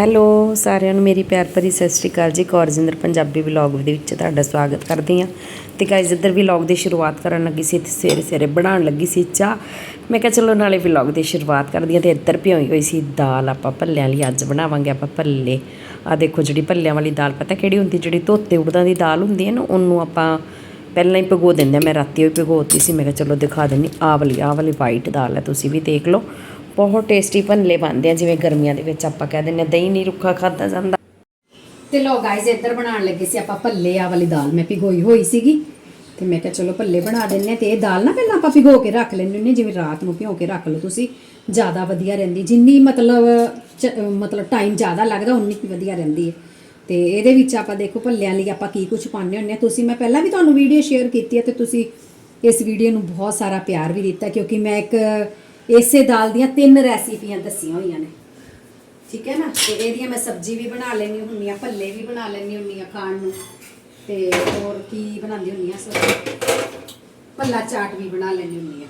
Hello, ਸਾਰਿਆਂ ਨੂੰ ਮੇਰੀ ਪਿਆਰ ਭਰੀ ਸਤਿ ਸ਼੍ਰੀ ਅਕਾਲ ਜੀ। ਕੌਰਜਿੰਦਰ ਪੰਜਾਬੀ ਵਲੌਗ ਦੇ ਵਿੱਚ ਤੁਹਾਡਾ ਸਵਾਗਤ ਕਰਦੀ ਹਾਂ। ਤੇ ਗਾਇਜ਼ ਇੱਧਰ ਵਲੌਗ ਦੀ ਸ਼ੁਰੂਆਤ ਕਰਨ ਲੱਗੀ ਸੀ ਤੇ ਸਵੇਰੇ ਸਵੇਰੇ ਬਣਾਉਣ ਲੱਗੀ ਸੀ ਚਾਹ। ਮੈਂ ਕਿਹਾ ਚਲੋ ਨਾਲੇ ਵਲੌਗ ਦੀ ਸ਼ੁਰੂਆਤ ਕਰਦੀ ਹਾਂ ਤੇ ਇੱਧਰ ਭਿਓਈ ਹੋਈ ਸੀ ਦਾਲ ਆਪਾਂ ਭੱਲਿਆਂ ਲਈ ਅੱਜ ਬਣਾਵਾਂਗੇ ਆਪਾਂ ਭੱਲੇ। ਆ ਦੇਖੋ ਜਿਹੜੀ ਭੱਲਿਆਂ ਵਾਲੀ ਦਾਲ, ਪਤਾ ਕਿਹੜੀ ਹੁੰਦੀ? ਜਿਹੜੀ ਧੋਤੇ ਉੜਦਾਂ ਦੀ ਦਾਲ ਹੁੰਦੀ ਹੈ ਨਾ, ਉਹਨੂੰ ਆਪਾਂ ਪਹਿਲਾਂ ਹੀ ਭਗੋ ਦਿੰਦੇ ਹਾਂ। ਮੈਂ ਰਾਤੀ ਉਹ ਭਿਗੋਤੀ ਸੀ, ਮੈਂ ਕਿਹਾ ਚਲੋ ਦਿਖਾ ਦਿੰਨੀ ਆਹ ਵਾਲੀ ਆਹ ਵਾਲੀ ਵਾਈਟ ਦਾਲ ਹੈ, ਤੁਸੀਂ ਵੀ ਦੇਖ ਲਓ। ਬਹੁਤ ਟੇਸਟੀ ਭੱਲੇ ਬਣਦੇ ਆ, ਜਿਵੇਂ ਗਰਮੀਆਂ ਦੇ ਵਿੱਚ ਆਪਾਂ ਕਹਿ ਦਿੰਦੇ ਹਾਂ ਦਹੀਂ ਨਹੀਂ ਰੁੱਖਾ ਖਾਦਾ ਜਾਂਦਾ। ਤੇ ਲੋ ਗਾਇਜ਼ ਇੱਧਰ ਬਣਾਉਣ ਲੱਗੇ ਸੀ ਆਪਾਂ ਭੱਲੇ ਆ ਵਾਲੀ ਦਾਲ ਮੈਂ ਭਿਗੋਈ ਹੋਈ ਸੀਗੀ। ਤੇ ਮੈਂ ਕਿਹਾ ਚਲੋ ਭੱਲੇ ਬਣਾ ਦਿੰਨੇ ਆ, ਤੇ ਇਹ ਦਾਲ ਨਾ ਪਹਿਲਾਂ ਆਪਾਂ ਭਿਗੋ ਕੇ ਰੱਖ ਲੈਂਦੇ ਹੁੰਦੇ ਜਿਵੇਂ ਰਾਤ ਨੂੰ ਭਿਓ ਕੇ ਰੱਖ ਲਓ ਤੁਸੀਂ, ਜ਼ਿਆਦਾ ਵਧੀਆ ਰਹਿੰਦੀ। ਜਿੰਨੀ ਮਤਲਬ ਮਤਲਬ ਟਾਈਮ ਜ਼ਿਆਦਾ ਲੱਗਦਾ, ਉਨੀ ਹੀ ਵਧੀਆ ਰਹਿੰਦੀ ਹੈ। ਤੇ ਇਹਦੇ ਵਿੱਚ ਆਪਾਂ ਦੇਖੋ ਭੱਲਿਆਂ ਲਈ ਆਪਾਂ ਕੀ ਕੁਝ ਪਾਉਂਦੇ ਹੁੰਦੇ ਆ। ਤੁਸੀਂ, ਮੈਂ ਪਹਿਲਾਂ ਵੀ ਤੁਹਾਨੂੰ ਵੀਡੀਓ ਸ਼ੇਅਰ ਕੀਤੀ ਹੈ, ਤੇ ਤੁਸੀਂ ਇਸ ਵੀਡੀਓ ਨੂੰ ਬਹੁਤ ਸਾਰਾ ਪਿਆਰ ਵੀ ਦਿੱਤਾ, ਕਿਉਂਕਿ ਮੈਂ ਇੱਕ ਇਸੇ ਦਾਲ ਦੀਆਂ ਤਿੰਨ ਰੈਸਿਪੀਆਂ ਦੱਸੀਆਂ ਹੋਈਆਂ ਨੇ। ਠੀਕ ਹੈ ਨਾ? ਤੇ ਇਹਦੀਆਂ ਮੈਂ ਸਬਜ਼ੀ ਵੀ ਬਣਾ ਲੈਣੀ ਹੁੰਨੀ ਆ ਭੱਲੇ ਵੀ ਬਣਾ ਲੈਣੀ ਹੁੰਨੀ ਆ ਖਾਣ ਨੂੰ। ਤੇ ਹੋਰ ਕੀ ਬਣਾਉਂਦੀ ਹੁੰਨੀ ਆ ਸਬਜ਼ੀ? ਭੱਲਾ ਚਾਟ ਵੀ ਬਣਾ ਲੈਣੀ ਹੁੰਨੀ ਆ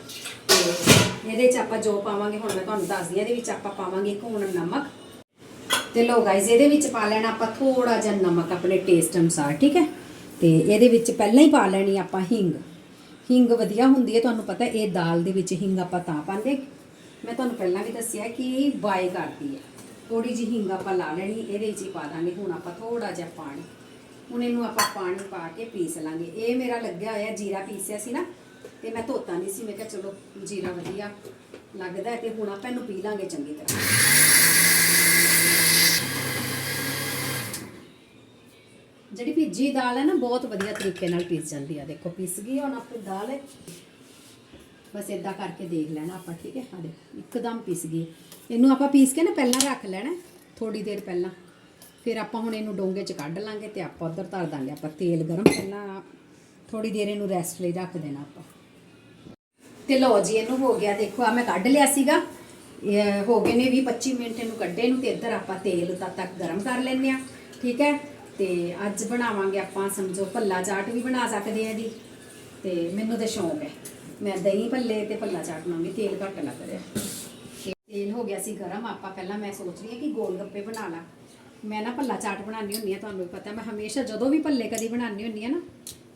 ਤੇ ਇਹਦੇ ਚ ਆਪਾਂ ਜੋ ਪਾਵਾਂਗੇ, ਹੁਣ ਮੈਂ ਤੁਹਾਨੂੰ ਦੱਸਦੀ ਆ ਇਹਦੇ ਵਿੱਚ ਆਪਾਂ ਪਾਵਾਂਗੇ ਇੱਕ ਹੁਣ ਨਮਕ। ਤੇ ਲੋ ਗਾਇਜ਼ ਇਹਦੇ ਵਿੱਚ ਪਾ ਲੈਣਾ ਆਪਾਂ ਥੋੜਾ ਜਿਹਾ ਨਮਕ ਆਪਣੇ ਟੇਸਟ ਅਨੁਸਾਰ, ਠੀਕ ਹੈ? ਤੇ ਇਹਦੇ ਵਿੱਚ ਪਹਿਲਾਂ ਹੀ ਪਾ ਲੈਣੀ ਆਪਾਂ ਹਿੰਗ। ਹਿੰਗ ਵਧੀਆ ਹੁੰਦੀ ਹੈ, ਤੁਹਾਨੂੰ ਪਤਾ ਇਹ ਦਾਲ ਦੇ ਵਿੱਚ ਹਿੰਗ ਆਪਾਂ ਤਾਂ ਪਾਉਂਦੇ। ਮੈਂ ਤੁਹਾਨੂੰ ਪਹਿਲਾਂ ਵੀ ਦੱਸਿਆ ਕਿ ਬਾਏ ਕਰਦੀ ਹੈ। ਥੋੜੀ ਜਿਹੀ ਹਿੰਗ ਆਪਾਂ ਲਾ ਲੈਣੀ, ਇਹਦੇ ਵਿੱਚ ਹੀ ਪਾ ਦਾਂਗੇ। ਹੁਣ ਆਪਾਂ ਥੋੜਾ ਜਿਹਾ ਪਾਣੀ, ਹੁਣ ਇਹਨੂੰ ਆਪਾਂ ਪਾਣੀ ਪਾ ਕੇ ਪੀਸ ਲਾਂਗੇ। ਇਹ ਮੇਰਾ ਲੱਗਿਆ ਹੋਇਆ ਜੀਰਾ ਪੀਸਿਆ ਸੀ ਨਾ, ਤੇ ਮੈਂ ਧੋਤਾ ਨਹੀਂ ਸੀ। ਮੈਂ ਕਿਹਾ ਚਲੋ ਜੀਰਾ ਵਧੀਆ ਲੱਗਦਾ ਹੈ ਤੇ ਹੁਣ ਆਪਾਂ ਇਹਨੂੰ ਪੀ ਲਾਂਗੇ ਚੰਗੀ ਤਰ੍ਹਾਂ। ਜਿਹੜੀ ਭਿੱਜੀ ਦਾਲ ਹੈ ਨਾ, ਬਹੁਤ ਵਧੀਆ ਤਰੀਕੇ ਨਾਲ ਪੀਸ ਜਾਂਦੀ ਆ। ਦੇਖੋ, ਪੀਸ ਗਈ ਹੁਣ ਆਪਣੀ ਦਾਲ ਹੈ। ਬਸ ਇਦਾਂ ਕਰਕੇ ਦੇਖ ਲੈਣਾ ਆਪਾਂ, ਠੀਕ ਹੈ? ਆ ਦੇਖੋ, ਇੱਕਦਮ ਪੀਸ ਗਈ। ਇਹਨੂੰ ਆਪਾਂ ਪੀਸ ਕੇ ਨਾ ਪਹਿਲਾਂ ਰੱਖ ਲੈਣਾ ਥੋੜੀ ਦੇਰ ਪਹਿਲਾਂ। ਫਿਰ ਆਪਾਂ ਹੁਣ ਇਹਨੂੰ ਡੋਂਗੇ 'ਚ ਕੱਢ ਲਾਂਗੇ ਤੇ ਆਪਾਂ ਉਧਰ ਧਰ ਦਾਂਗੇ। ਆਪਾਂ ਤੇਲ ਗਰਮ ਪਹਿਲਾਂ ਥੋੜੀ ਦੇਰ ਇਹਨੂੰ ਰੈਸਟ ਲਈ ਰੱਖ ਦੇਣਾ ਆਪਾਂ। ਤੇ ਲਓ ਜੀ, ਇਹਨੂੰ ਹੋ ਗਿਆ, ਦੇਖੋ ਆ ਮੈਂ ਕੱਢ ਲਿਆ ਸੀਗਾ। ਹੋ ਗਏ ਨੇ 20 25 ਮਿੰਟ, ਇਹਨੂੰ ਕੱਢੇ ਨੂੰ ਤੇ ਇੱਧਰ ਆਪਾਂ ਤੇਲ ਤਦ ਤੱਕ ਗਰਮ ਕਰ ਲੈਂਦੇ ਆ ਠੀਕ ਹੈ? ਤੇ ਅੱਜ ਬਣਾਵਾਂਗੇ ਆਪਾਂ, ਸਮਝੋ, ਭੱਲਾ ਚਾਟ ਵੀ ਬਣਾ ਸਕਦੇ ਆ ਜੀ। ਤੇ ਮੈਨੂੰ ਤੇ ਸ਼ੌਂਕ ਹੈ। ਮੈਂ ਦਹੀਂ ਭੱਲੇ ਤੇ ਭੱਲਾ ਚਾਟ ਬਣਾਉਂਗੀ, ਤੇਲ ਘੱਟ ਲੱਗ ਰਿਹਾ ਤੇਲ ਹੋ ਗਿਆ ਸੀ ਗਰਮ, ਆਪਾਂ ਪਹਿਲਾਂ ਮੈਂ ਸੋਚ ਰਹੀ ਹਾਂ ਕਿ ਗੋਲ ਗੱਪੇ ਬਣਾ ਲਾ। ਮੈਂ ਨਾ ਭੱਲਾ ਚਾਟ ਬਣਾਉਣੀ ਹੁੰਦੀ ਆ ਤੁਹਾਨੂੰ ਵੀ ਪਤਾ, ਮੈਂ ਹਮੇਸ਼ਾ ਜਦੋਂ ਵੀ ਭੱਲੇ ਕਦੀ ਬਣਾਉਣੀ ਹੁੰਦੀ ਆ ਨਾ,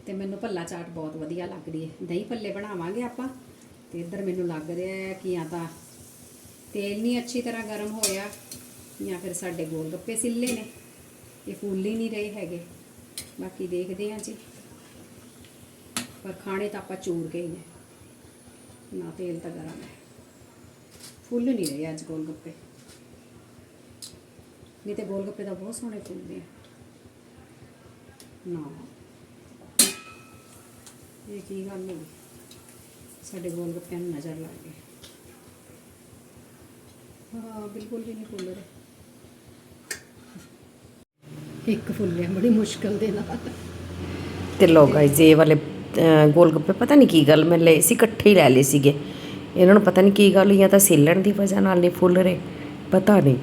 ਤੇ ਮੈਨੂੰ ਭੱਲਾ ਚਾਟ ਬਹੁਤ ਵਧੀਆ ਲੱਗਦੀ ਹੈ। ਦਹੀਂ ਭੱਲੇ ਬਣਾਵਾਂਗੇ ਆਪਾਂ, ਤੇ ਇੱਧਰ ਮੈਨੂੰ ਲੱਗ ਰਿਹਾ ਕਿ ਜਾਂ ਤਾਂ ਤੇਲ ਨਹੀਂ ਅੱਛੀ ਤਰ੍ਹਾਂ ਗਰਮ ਹੋਇਆ, ਜਾਂ ਫਿਰ ਸਾਡੇ ਗੋਲ ਗੱਪੇ ਸਿੱਲੇ ਨੇ। ਇਹ ਫੁੱਲ ਹੀ ਨਹੀਂ ਰਹੇ ਹੈਗੇ। ਬਾਕੀ ਦੇਖਦੇ ਹਾਂ ਜੀ। ਪਰ ਖਾਣੇ ਤਾਂ ਆਪਾਂ ਚੂਰ ਕੇ ਹੀ ਨੇ। ਨਾ ਤੇਲ ਤਾਂ ਗਰਮ ਹੈ। ਫੁੱਲ ਨਹੀਂ ਰਹੇ ਅੱਜ ਗੋਲ ਗੱਪੇ ਨਹੀਂ ਤੇ ਗੋਲ ਗੱਪੇ ਤਾਂ ਬਹੁਤ ਸੋਹਣੇ ਫੁੱਲਦੇ ਆ। ਨਾ। ਇਹ ਕੀ ਗੱਲ ਹੋ ਗਈ? ਸਾਡੇ ਗੋਲ ਗੱਪਿਆਂ ਨੂੰ ਨਜ਼ਰ ਲੱਗ ਗਈ ਹਾਂ, ਬਿਲਕੁਲ ਵੀ ਨਹੀਂ ਫੁੱਲ ਰਹੇ। ਇੱਕ ਫੁੱਲਿਆ ਬੜੀ ਮੁਸ਼ਕਲ ਦੇ ਨਾਲ। ਤੇ ਲੋ ਗਾਇਜ਼ ਇਹ ਵਾਲੇ ਗੋਲ ਗੱਪੇ ਪਤਾ ਨਹੀਂ ਕੀ ਗੱਲ ਮੈਂ ਲਏ ਸੀ ਇਕੱਠੇ ਹੀ ਲੈ ਲਏ ਸੀਗੇ। ਇਹਨਾਂ ਨੂੰ ਪਤਾ ਨਹੀਂ ਕੀ ਗੱਲ ਜਾਂ ਤਾਂ ਸੇਲਣ ਦੀ ਵਜ੍ਹਾ ਨਾਲ ਨਹੀਂ ਫੁੱਲ ਰਹੇ ਪਤਾ ਨਹੀਂ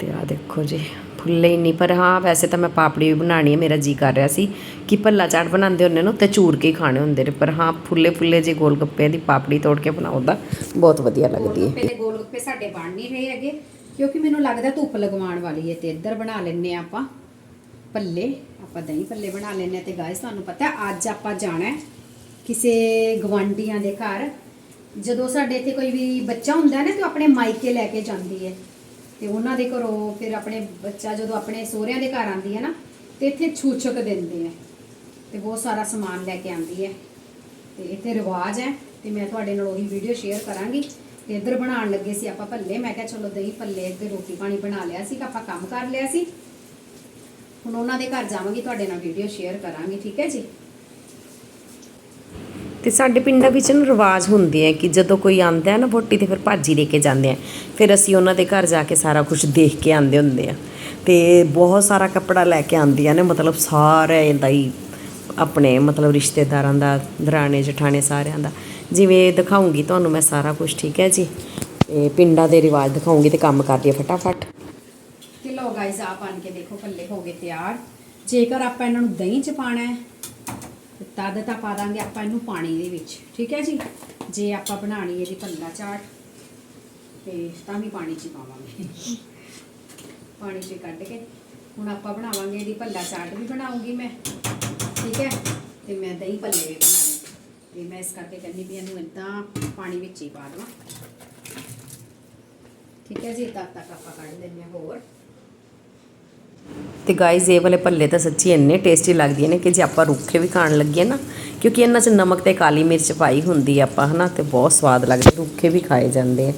ਤੇ ਆ ਦੇਖੋ ਜੀ ਫੁੱਲੇ ਹੀ ਨਹੀਂ ਪਰ ਹਾਂ ਵੈਸੇ ਤਾਂ ਮੈਂ ਪਾਪੜੀ ਵੀ ਬਣਾਣੀ ਹੈ ਮੇਰਾ ਜੀ ਕਰ ਰਿਹਾ ਸੀ ਕਿ ਭੱਲਾ ਚਾਟ ਬਣਾਉਂਦੇ ਹੁੰਦੇ ਨੇ ਤੇ ਚੂਰ ਕੇ ਖਾਣੇ ਹੁੰਦੇ ਨੇ ਪਰ ਹਾਂ ਫੁੱਲੇ ਫੁੱਲੇ ਜੇ ਗੋਲ ਗੱਪੇ ਦੀ ਪਾਪੜੀ ਤੋੜ ਕੇ ਬਣਾਓ ਤਾਂ ਬਹੁਤ ਵਧੀਆ ਲੱਗਦੀ ਹੈ। ਤੇ ਗੋਲਗੱਪੇ ਸਾਡੇ ਬਣ ਨਹੀਂ ਰਹੇ ਹੈਗੇ। ਕਿਉਂਕਿ ਮੈਨੂੰ ਲੱਗਦਾ ਧੁੱਪ ਲਗਵਾਉਣ ਵਾਲੀ ਹੈ ਤੇ ਇੱਧਰ ਬਣਾ ਲੈਨੇ ਆ ਆਪਾਂ ਪੱਲੇ, ਆਪਾਂ ਦਹੀਂ ਭੱਲੇ ਬਣਾ ਲੈਨੇ ਆ ਤੇ ਗਾਇਸ ਤੁਹਾਨੂੰ ਪਤਾ ਅੱਜ ਆਪਾਂ ਜਾਣਾ ਕਿਸੇ ਗਵਾਂਡੀਆਂ ਦੇ ਘਰ। ਜਦੋਂ ਸਾਡੇ ਇੱਥੇ ਕੋਈ ਵੀ ਬੱਚਾ ਹੁੰਦਾ ਨਾ ਤੇ ਆਪਣੇ ਮਾਇਕੇ ਲੈ ਕੇ ਜਾਂਦੀ ਹੈ ਤੇ ਉਹਨਾਂ ਦੇ ਘਰੋਂ ਫਿਰ ਆਪਣੇ ਬੱਚਾ ਜਦੋਂ ਆਪਣੇ ਸਹੁਰਿਆਂ ਦੇ ਘਰ ਆਂਦੀ ਹੈ ਨਾ ਤੇ ਇੱਥੇ ਛੂਛਕ ਦਿੰਦੇ ਆ ਤੇ ਬਹੁਤ ਸਾਰਾ ਸਮਾਨ ਲੈ ਕੇ ਆਂਦੀ ਹੈ ਤੇ ਇੱਥੇ ਰਿਵਾਜ ਹੈ ਤੇ ਮੈਂ ਤੁਹਾਡੇ ਨਾਲ ਉਹੀ ਵੀਡੀਓ ਸ਼ੇਅਰ ਕਰਾਂਗੀ। ਤੇ ਇੱਧਰ ਬਣਾਉਣ ਲੱਗੇ ਸੀ, ਆਪਾਂ ਭੱਲੇ, ਮੈਂ ਕਿਹਾ ਚਲੋ ਦਹੀਂ ਭੱਲੇ ਇੱਧਰ ਰੋਟੀ ਪਾਣੀ ਬਣਾ ਲਿਆ ਸੀ, ਆਪਾਂ ਕੰਮ ਕਰ ਲਿਆ ਸੀ। ਹੁਣ ਉਹਨਾਂ ਦੇ ਘਰ ਜਾਵਾਂਗੀ, ਤੁਹਾਡੇ ਨਾਲ ਵੀਡੀਓ ਸ਼ੇਅਰ ਕਰਾਂਗੀ, ਠੀਕ ਹੈ ਜੀ? ਤੇ ਸਾਡੇ ਪਿੰਡਾਂ ਵਿੱਚ ਨਾ ਰਿਵਾਜ ਹੁੰਦੇ ਆ ਕਿ ਜਦੋਂ ਕੋਈ ਆਂਦਾ ਹੈ ਨਾ ਵੋਟੀ ਤੇ ਫਿਰ ਭਾਜੀ ਲੈ ਕੇ ਜਾਂਦੇ ਆ। ਫਿਰ ਅਸੀਂ ਉਹਨਾਂ ਦੇ ਘਰ ਜਾ ਕੇ ਸਾਰਾ ਕੁਝ ਦੇਖ ਕੇ ਆਂਦੇ ਹੁੰਦੇ ਆ। ਤੇ ਬਹੁਤ ਸਾਰਾ ਕੱਪੜਾ ਲੈ ਕੇ ਆਂਦੀਆਂ ਨੇ, ਮਤਲਬ ਸਾਰੇ ਦਾ ਹੀ ਆਪਣੇ, ਮਤਲਬ ਰਿਸ਼ਤੇਦਾਰਾਂ ਦਾ ਦਰਾਣੇ ਜਠਾਣੇ ਸਾਰਿਆਂ ਦਾ। ਜਿਵੇਂ ਦਿਖਾਉਂਗੀ ਤੁਹਾਨੂੰ ਮੈਂ ਸਾਰਾ ਕੁਝ ਠੀਕ ਹੈ ਜੀ? ਇਹ ਪਿੰਡਾਂ ਦੇ ਰਿਵਾਜ ਦਿਖਾਉਂਗੀ ਤੇ ਕੰਮ ਕਰ ਲਈਏ ਫਟਾਫਟ। ਤੇ ਲੋ ਗਾਇਸ ਆ ਬਣ ਕੇ ਦੇਖੋ ਭੱਲੇ ਹੋ ਗਏ ਤਿਆਰ। ਜੇਕਰ ਆਪਾਂ ਇਹਨਾਂ ਨੂੰ ਦਹੀਂ ਚ ਪਾਣਾ ਹੈ ਤਦ ਤਾਂ ਪਾ ਦਾਂਗੇ ਆਪਾਂ ਇਹਨੂੰ ਪਾਣੀ ਦੇ ਵਿੱਚ, ਠੀਕ ਹੈ ਜੀ? ਜੇ ਆਪਾਂ ਬਣਾਣੀ ਇਹਦੀ ਭੱਲਾ ਚਾਟ, ਤੇ ਤਾਂ ਵੀ ਪਾਣੀ 'ਚ ਪਾਵਾਂਗੇ। ਪਾਣੀ 'ਚ ਕੱਢ ਕੇ ਹੁਣ ਆਪਾਂ ਬਣਾਵਾਂਗੇ ਇਹਦੀ ਭੱਲਾ ਚਾਟ ਵੀ ਬਣਾਉਂਗੀ ਮੈਂ, ਠੀਕ ਹੈ? ਤੇ ਮੈਂ ਦਹੀਂ ਭੱਲੇ ਵੀ ਬਣਾਣੇ ਤੇ ਮੈਂ ਇਸ ਕਰਕੇ ਕਹਿੰਦੀ ਵੀ ਇਹਨੂੰ ਇਦਾਂ ਪਾਣੀ ਵਿੱਚ ਹੀ ਪਾ ਦੇਵਾਂ। ਠੀਕ ਹੈ ਜੀ ਤਦ ਤੱਕ ਆਪਾਂ ਕੱਢ ਲੈਂਦੇ ਹਾਂ ਹੋਰ। ਤੇ ਗਾਈਜ਼ ਇਹ ਵਾਲੇ ਭੱਲੇ ਤਾਂ ਸੱਚੀ ਇੰਨੇ ਟੇਸਟੀ ਲੱਗਦੀਆਂ ਨੇ ਕਿ ਜੇ ਆਪਾਂ ਰੁੱਖੇ ਵੀ ਖਾਣ ਲੱਗੇ ਨਾ ਕਿਉਂਕਿ ਇਹਨਾਂ 'ਚ ਨਮਕ ਤੇ ਕਾਲੀ ਮਿਰਚ ਪਾਈ ਹੁੰਦੀ ਆ ਆਪਾਂ ਹਨਾ ਤੇ ਬਹੁਤ ਸਵਾਦ ਲੱਗਦੇ ਰੁੱਖੇ ਵੀ ਖਾਏ ਜਾਂਦੇ ਆ।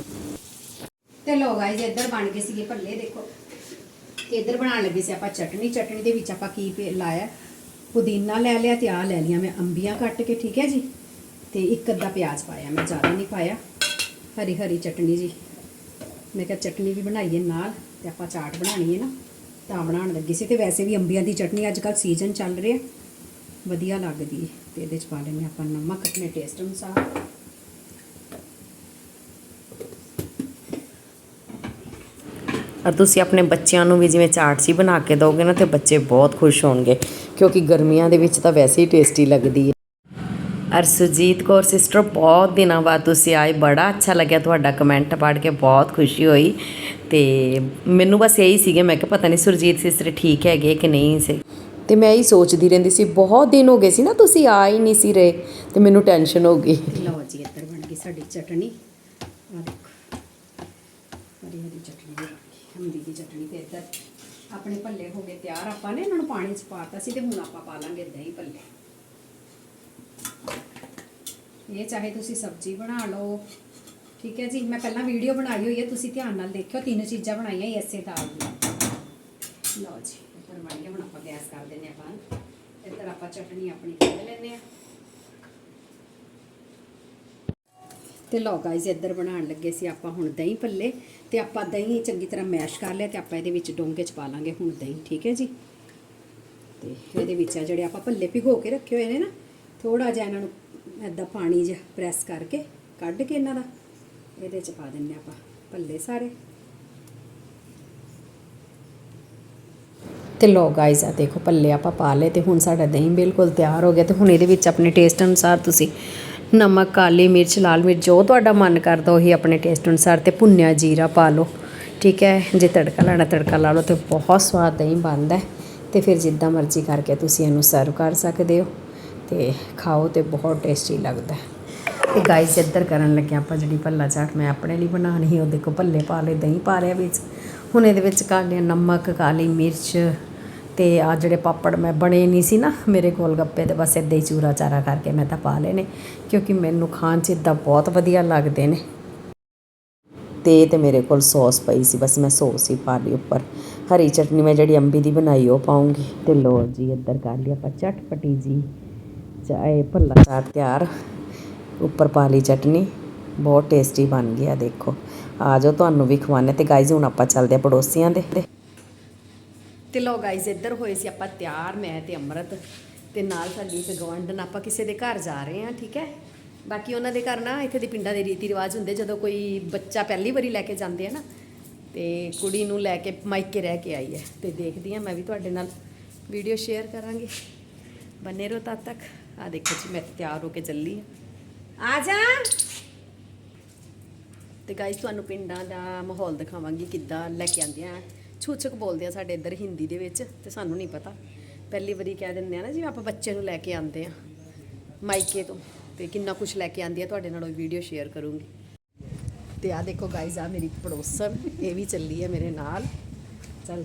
ਤੇ ਲੋ ਗਾਈਜ਼ ਇੱਧਰ ਬਣ ਗਏ ਸੀਗੇ ਭੱਲੇ ਦੇਖੋ। ਤੇ ਇੱਧਰ ਬਣਾਉਣ ਲੱਗੇ ਸੀ ਆਪਾਂ ਚਟਨੀ ਚਟਨੀ ਦੇ ਵਿੱਚ ਆਪਾਂ ਕੀ ਲਾਇਆ? ਪੁਦੀਨਾ ਲੈ ਲਿਆ ਤੇ ਆ ਲੈ ਲਿਆ ਮੈਂ ਅੰਬੀਆਂ ਕੱਟ ਕੇ ਠੀਕ ਹੈ ਜੀ? ਤੇ ਇੱਕ ਅੱਧਾ ਪਿਆਜ਼ ਪਾਇਆ, ਮੈਂ ਜ਼ਿਆਦਾ ਨਹੀਂ ਪਾਇਆ। ਹਰੀ ਹਰੀ ਚਟਨੀ ਜੀ। ਮੈਂ ਕਿਹਾ ਚਟਨੀ ਵੀ ਬਣਾਈਏ ਨਾਲ ਤੇ ਆਪਾਂ ਚਾਟ ਬਣਾਣੀ ਹੈ ਨਾ, ਤਾਂ ਬਣਾਉਣ ਲੱਗੀ ਸੀ ਤੇ ਵੈਸੇ ਵੀ ਅੰਬੀਆਂ ਦੀ ਚਟਨੀ ਅੱਜ ਕੱਲ ਸੀਜ਼ਨ ਚੱਲ ਰਿਹਾ। ਵਧੀਆ ਲੱਗਦੀ ਹੈ ਤੇ ਇਹਦੇ ਚ ਪਾ ਲੈਂਦੇ ਆਪਾਂ ਨਮਕ ਆਪਣੇ ਟੇਸਟ ਅਨੁਸਾਰ। ਔਰ ਤੁਸੀਂ ਆਪਣੇ ਬੱਚਿਆਂ ਨੂੰ ਵੀ ਜਿਵੇਂ ਚਾਟ ਸੀ ਬਣਾ ਕੇ ਦੋਗੇ ਨਾ ਤੇ ਬੱਚੇ ਬਹੁਤ ਖੁਸ਼ ਹੋਣਗੇ, ਕਿਉਂਕਿ ਗਰਮੀਆਂ ਦੇ ਵਿੱਚ ਤਾਂ ਵੈਸੇ ਹੀ ਟੇਸਟੀ ਲੱਗਦੀ ਹੈ। ਅਰ ਕੌਰ ਸਿਸਟਰ ਬਹੁਤ ਦਿਨਾਂ ਬਾਅਦ ਤੁਸੀਂ ਆਏ, ਬੜਾ ਅੱਛਾ ਲੱਗਿਆ ਤੁਹਾਡਾ ਕਮੈਂਟ ਪੜ੍ਹ ਕੇ, ਬਹੁਤ ਖੁਸ਼ੀ ਹੋਈ ਤੇ ਮੈਨੂੰ ਬਸ ਇਹੀ ਸੀਗੇ, ਮੈਂ ਕਿਹਾ ਪਤਾ ਨਹੀਂ ਸੁਰਜੀਤ ਸਿਸਟਰ ਠੀਕ ਹੈਗੇ ਕਿ ਨਹੀਂ ਸੀ। ਤੇ ਮੈਂ ਇਹੀ ਸੋਚਦੀ ਰਹਿੰਦੀ ਸੀ, ਬਹੁਤ ਦਿਨ ਹੋ ਗਏ ਸੀ ਨਾ ਤੁਸੀਂ ਆ ਹੀ ਨਹੀਂ ਸੀ ਰਹੇ ਤੇ ਮੈਨੂੰ ਟੈਨਸ਼ਨ ਹੋ ਗਈ। ਲਓ ਜੀ, ਇੱਧਰ ਬਣ ਗਈ ਸਾਡੀ ਚਟਣੀ। ਆ ਦੇਖੋ, ਹਰੀ ਹਰੀ ਚਟਣੀ ਬਣ ਗਈ ਹੰਦੀ ਦੀ ਚਟਣੀ ਤੇ ਇੱਧਰ ਆਪਣੇ ਭੱਲੇ ਹੋ ਗਏ ਤਿਆਰ। ਆਪਾਂ ਨੇ ਇਹਨਾਂ ਨੂੰ ਪਾਣੀ 'ਚ ਪਾਤਾ ਸੀ ਤੇ ਹੁਣ ਆਪਾਂ ਪਾ ਲਾਂਗੇ ਦਹੀਂ ਭੱਲੇ। ਇਹ ਚਾਹੇ ਤੁਸੀਂ ਸਬਜ਼ੀ ਬਣਾ ਲਓ, ਠੀਕ ਹੈ ਜੀ? ਮੈਂ ਪਹਿਲਾਂ ਵੀਡੀਓ ਬਣਾਈ ਹੋਈ ਹੈ, ਤੁਸੀਂ ਧਿਆਨ ਨਾਲ ਦੇਖਿਓ, ਤਿੰਨ ਚੀਜ਼ਾਂ ਬਣਾਈਆਂ ਹੀ ਇਸੇ ਦਾਲ ਦੀਆਂ। ਲਓ ਜੀ, ਇੱਧਰ ਬਣ ਹੁਣ ਆਪਾਂ ਗੈਸ ਕਰ ਦਿੰਦੇ ਆਪਾਂ ਇੱਧਰ ਆਪਾਂ ਚਟਨੀ ਆਪਣੀ ਕੱਢ ਲੈਂਦੇ ਆ ਤੇ ਲਓ ਗਾਇਜ਼ ਇੱਧਰ ਬਣਾਉਣ ਲੱਗੇ ਸੀ ਆਪਾਂ ਹੁਣ ਦਹੀਂ ਭੱਲੇ, ਤੇ ਆਪਾਂ ਦਹੀਂ ਚੰਗੀ ਤਰ੍ਹਾਂ ਮੈਸ਼ ਕਰ ਲਿਆ ਤੇ ਆਪਾਂ ਇਹਦੇ ਵਿੱਚ ਡੋਂਗੇ ਚ ਪਾ ਲਾਂਗੇ ਹੁਣ ਦਹੀਂ, ਠੀਕ ਹੈ ਜੀ? ਤੇ ਇਹਦੇ ਵਿੱਚ ਆ ਜਿਹੜੇ ਆਪਾਂ ਭੱਲੇ ਭਿਗੋ ਕੇ ਰੱਖੇ ਹੋਏ ਨੇ ਨਾ ਥੋੜਾ ਜਿਹਾ ਇਹਨਾਂ ਨੂੰ ਐਦਾਂ ਪਾਣੀ ਜਿਹਾ ਪ੍ਰੈਸ ਕਰਕੇ ਕੱਢ ਕੇ ਇਹਨਾਂ ਦਾ, ਇਹਦੇ ਚ ਪਾ ਦਿੰਨੇ ਆਪਾਂ ਭੱਲੇ ਸਾਰੇ। ਤੇ ਲੋ ਗਾਇਜ਼ ਆ ਦੇਖੋ ਭੱਲੇ ਆਪਾਂ ਪਾ ਲਏ ਤੇ ਹੁਣ ਸਾਡਾ ਦਹੀਂ ਬਿਲਕੁਲ ਤਿਆਰ ਹੋ ਗਿਆ ਤੇ ਹੁਣ ਇਹਦੇ ਵਿੱਚ ਆਪਣੇ ਟੇਸਟ ਅਨੁਸਾਰ ਤੁਸੀਂ ਨਮਕ, ਕਾਲੀ ਮਿਰਚ, ਲਾਲ ਮਿਰਚ, ਜੋ ਤੁਹਾਡਾ ਮਨ ਕਰਦਾ ਉਹੀ ਆਪਣੇ ਟੇਸਟ ਅਨੁਸਾਰ ਤੇ ਭੁੰਨਿਆ ਜੀਰਾ ਪਾ ਲਓ। ਠੀਕ ਹੈ, ਜੇ ਤੜਕਾ ਲਾਣਾ ਤੜਕਾ ਲਾ ਲਓ ਤੇ ਬਹੁਤ ਸਵਾਦ ਦਹੀਂ ਬਣਦਾ ਹੈ ਤੇ ਫਿਰ ਜਿੱਦਾਂ ਮਰਜ਼ੀ ਕਰਕੇ ਤੁਸੀਂ ਇਹਨੂੰ ਸਰਵ ਕਰ ਸਕਦੇ ਹੋ। ਤੇ ਖਾਓ ਤੇ ਬਹੁਤ ਟੇਸਟੀ ਲੱਗਦਾ ਹੈ। ਤੇ ਗਾਈਸ ਇੱਧਰ ਕਰਨ ਲੱਗੇ ਆਪਾਂ ਜਿਹੜੀ ਭੱਲਾ ਚਾਟ ਮੈਂ ਆਪਣੇ ਲਈ ਬਣਾਉਣੀ ਉਹ ਦੇਖੋ ਭੱਲੇ ਪਾ ਲਏ, ਦਹੀਂ ਪਾ ਲਿਆ ਵਿੱਚ। ਹੁਣ ਇਹਦੇ ਵਿੱਚ ਕਾਲੇ ਨਮਕ, ਕਾਲੀ ਮਿਰਚ ਤੇ ਆ ਜਿਹੜੇ ਪਾਪੜ ਮੈਂ ਬਣੇ ਨਹੀਂ ਸੀ ਨਾ ਮੇਰੇ ਕੋਲ ਗੱਪੇ ਤੇ ਬਸ ਇੱਦਾਂ ਹੀ ਚੂਰਾ ਚਾਰਾ ਕਰਕੇ ਮੈਂ ਤਾਂ ਪਾ ਲਏ ਨੇ, ਕਿਉਂਕਿ ਮੈਨੂੰ ਖਾਣ 'ਚ ਇੱਦਾਂ ਬਹੁਤ ਵਧੀਆ ਲੱਗਦੇ ਨੇ। ਤੇ ਤੇ ਮੇਰੇ ਕੋਲ ਸੌਸ ਪਈ ਸੀ, ਬਸ ਮੈਂ ਸੌਸ ਹੀ ਪਾ ਲਈ ਉੱਪਰ। ਹਰੀ ਚਟਨੀ ਮੈਂ ਜਿਹੜੀ ਅੰਬੀ ਦੀ ਬਣਾਈ, ਉਹ ਪਾਉਂਗੀ। ਤੇ ਲੋ ਜੀ ਇੱਧਰ ਕਰ ਲਈ ਆਪਾਂ ਚਟਪਟੀ ਜੀ। ਚਾਹੇ ਭੱਲਾ ਚਾਟ ਤਿਆਰ ਉੱਪਰ ਪਾ ਲਈ ਚਟਨੀ, ਬਹੁਤ ਟੇਸਟੀ ਬਣ ਗਿਆ ਦੇਖੋ। ਆ ਜਾਓ, ਤੁਹਾਨੂੰ ਵੀ ਖਵਾਣੇ ਤੇ ਗਾਈਜ਼ ਹੁਣ ਆਪਾਂ ਚੱਲਦੇ ਆ ਪੜੋਸੀਆਂ ਦੇ। ਤੇ ਲੋ ਗਾਈਜ਼ ਇੱਧਰ ਹੋਏ ਸੀ ਆਪਾਂ ਤਿਆਰ, ਮੈਂ ਤੇ ਅੰਮ੍ਰਿਤ। ਤੇ ਨਾਲ ਸਾਡੀ ਇੱਕ ਗਵੰਡਨ ਆਪਾਂ ਕਿਸੇ ਦੇ ਘਰ ਜਾ ਰਹੇ ਹਾਂ, ਠੀਕ ਹੈ? ਬਾਕੀ ਉਹਨਾਂ ਦੇ ਘਰ ਨਾ, ਇੱਥੇ ਦੇ ਪਿੰਡਾਂ ਦੇ ਰੀਤੀ ਰਿਵਾਜ ਹੁੰਦੇ, ਜਦੋਂ ਕੋਈ ਬੱਚਾ ਪਹਿਲੀ ਵਾਰੀ ਲੈ ਕੇ ਜਾਂਦੇ ਆ ਨਾ, ਤੇ ਕੁੜੀ ਨੂੰ ਲੈ ਕੇ ਮਾਇਕੇ ਰਹਿ ਕੇ ਆਈ ਹੈ। ਤੇ ਦੇਖਦੀ ਹਾਂ, ਮੈਂ ਵੀ ਤੁਹਾਡੇ ਨਾਲ ਵੀਡੀਓ ਸ਼ੇਅਰ ਕਰਾਂਗੀ। ਬੰਨੇ ਰਹੋ ਤਦ ਤੱਕ। ਆ ਦੇਖੋ ਜੀ, ਮੈਂ ਤਿਆਰ ਹੋ ਕੇ ਚੱਲੀ ਹਾਂ। ਆ ਜਾ ਤੇ ਗਾਇਸ ਤੁਹਾਨੂੰ ਪਿੰਡਾਂ ਦਾ ਮਾਹੌਲ ਦਿਖਾਵਾਂਗੀ, ਕਿੱਦਾਂ ਲੈ ਕੇ ਆਉਂਦੇ ਆ। ਛੂਛਕ ਬੋਲਦੇ ਆ ਸਾਡੇ ਇੱਧਰ, ਹਿੰਦੀ ਦੇ ਵਿੱਚ, ਤੇ ਸਾਨੂੰ ਨਹੀਂ ਪਤਾ। ਪਹਿਲੀ ਵਾਰੀ ਕਹਿ ਦਿੰਦੇ ਆ ਨਾ ਜੀ ਆਪਾਂ ਬੱਚੇ ਨੂੰ ਲੈ ਕੇ ਆਉਂਦੇ ਆ ਮਾਈਕੇ ਤੋਂ। ਤੇ ਕਿੰਨਾ ਕੁਝ ਲੈ ਕੇ ਆਉਂਦੀ ਆ, ਤੁਹਾਡੇ ਨਾਲ ਉਹ ਵੀਡੀਓ ਸ਼ੇਅਰ ਕਰੂੰਗੀ। ਤੇ ਆ ਦੇਖੋ ਗਾਇਸ ਆ ਮੇਰੀ ਪੜੋਸਨ ਇਹ ਵੀ ਚੱਲੀ ਹੈ ਮੇਰੇ ਨਾਲ। ਚੱਲ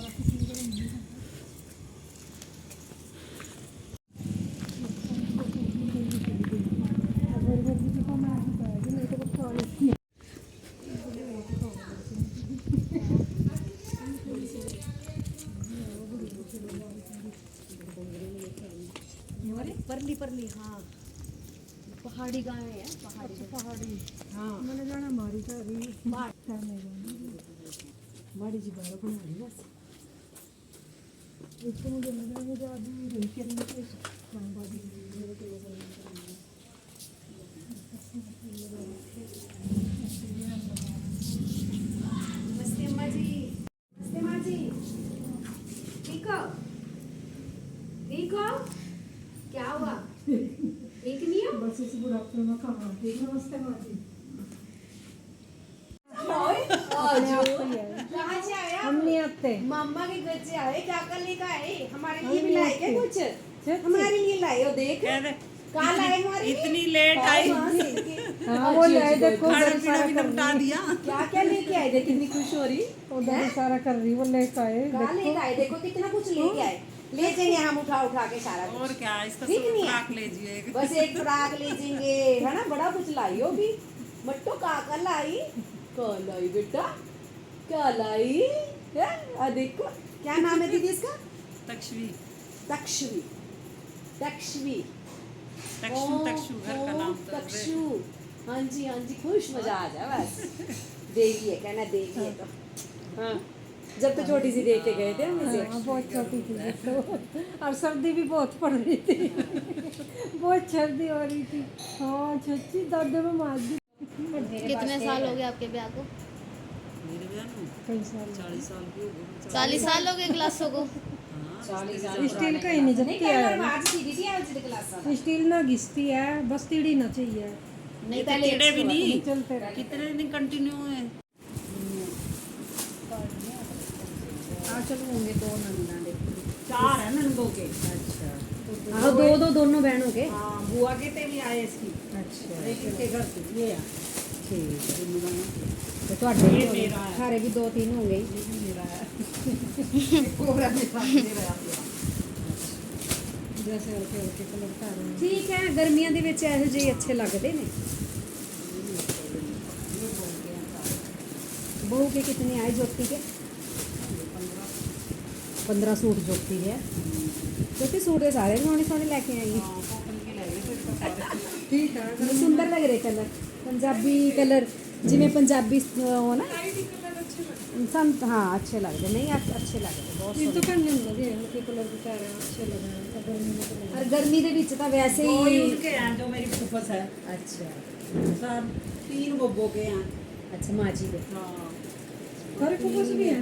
पहाड़ी हाँ पहाड़ी गाँव है पहाड़ी पहाड़ी हाँ मैंने जाना मारी का भी मारी जी बारह को मारी बस इसको मुझे लगा मुझे अभी रही करने के काम बाजी मेरे को ये करना आते के घर से आए लेकर हमारे लिए भी लाए क्या कुछ हमारे लिए लाए हो देख लाए इतनी लेट आई हाँ वो ले देखो भी निपटा दिया क्या क्या लेके आए कितनी खुश हो रही उधर सारा कर रही वो लेकर आए कहाँ लेके आए देखो कितना कुछ लेके आए ले जाएँगे हम उठा उठा के सारा और क्या इसका ठीक नहीं है? फ्राक बस एक फ्राक ले जाएँगे है ना? बड़ा कुछ लाई हो भी मट्टो काका लाई क्या लाई बेटा क्या लाई है देखो। क्या नाम है दीदी इसका? तक्षवी। तक्षवी। तक्षवी। तक्षु तक्षु घर का नाम तो तक्षु। हाँ जी हाँ जी खुश मज़ा आ जाए बस। देवी है कहना देवी है तो। हाँ। जब तो छोटी सी देख के गए थे हम इसे। हाँ, बहुत छोटी थी तो। और सर्दी भी बहुत पड़ रही थी। बहुत सर्दी हो रही थी। हाँ सच्ची दर्द में मार दी। कितने साल हो गए आपके ब्याह को? मेरे ब्याह में? कई साल चालीस साल हो हो गए क्लासों को? स्टील का ही नहीं नहीं जबती है कल आज की दीदी आज की क्लास में स्टील ना घिसती है बस तीड़ी ना चाहिए नहीं कीड़े भी नहीं। चलते कितने दिन कंटिन्यू है? चलो होंगे तो नंदा चार है नंदों के। अच्छा। हाँ, दो दो दोनों बहनों के। हाँ बुआ के भी आए इसकी। अच्छा। ये ठीक। है। बहू के कितने आए ज्योति के? पंद्रह सूट जोती है। क्योंकि सूट सारे सोने सोने लेके आई। सुंदर लग रहे कलर। पंजाबी कलर जिमें हम्म। पंजाबी हो ना? सन हाँ। अच्छे लग रहे। नहीं अच्छे लग रहे बहुत तो कलर अच्छे लग रहे और गर्मी के बीच तो वैसे ही है जो मेरी फूफस है। अच्छा। सब तीन बब्बो के हैं। अच्छा माँ जी के। हाँ। और फूफस भी है।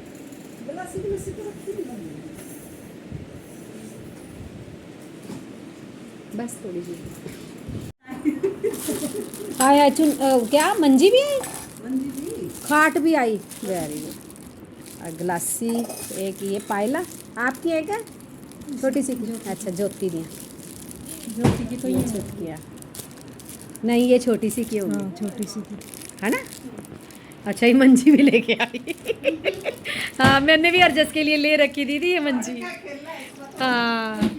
बस थोड़ी सी। आया चुन क्या? मंजी भी आई? खाट भी आई। वेरी गुड और ग्लासी एक ये पायला। आपकी है? क्या छोटी सी अच्छा ज्योति दी ज्योति की तो ये छोटी है। नहीं ये छोटी सी की होगी। हाँ छोटी सी थी है ना? अच्छा ये मंजी भी लेके आई। हाँ मैंने भी हरजस के लिए ले रखी दीदी ये मंजी। हाँ।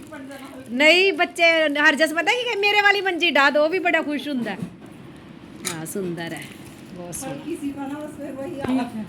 नहीं बच्चे हरजस पता है कि मेरे वाली मंजी डा दो भी बड़ा खुश होता हाँ। सुंदर है बहुत सुंदर।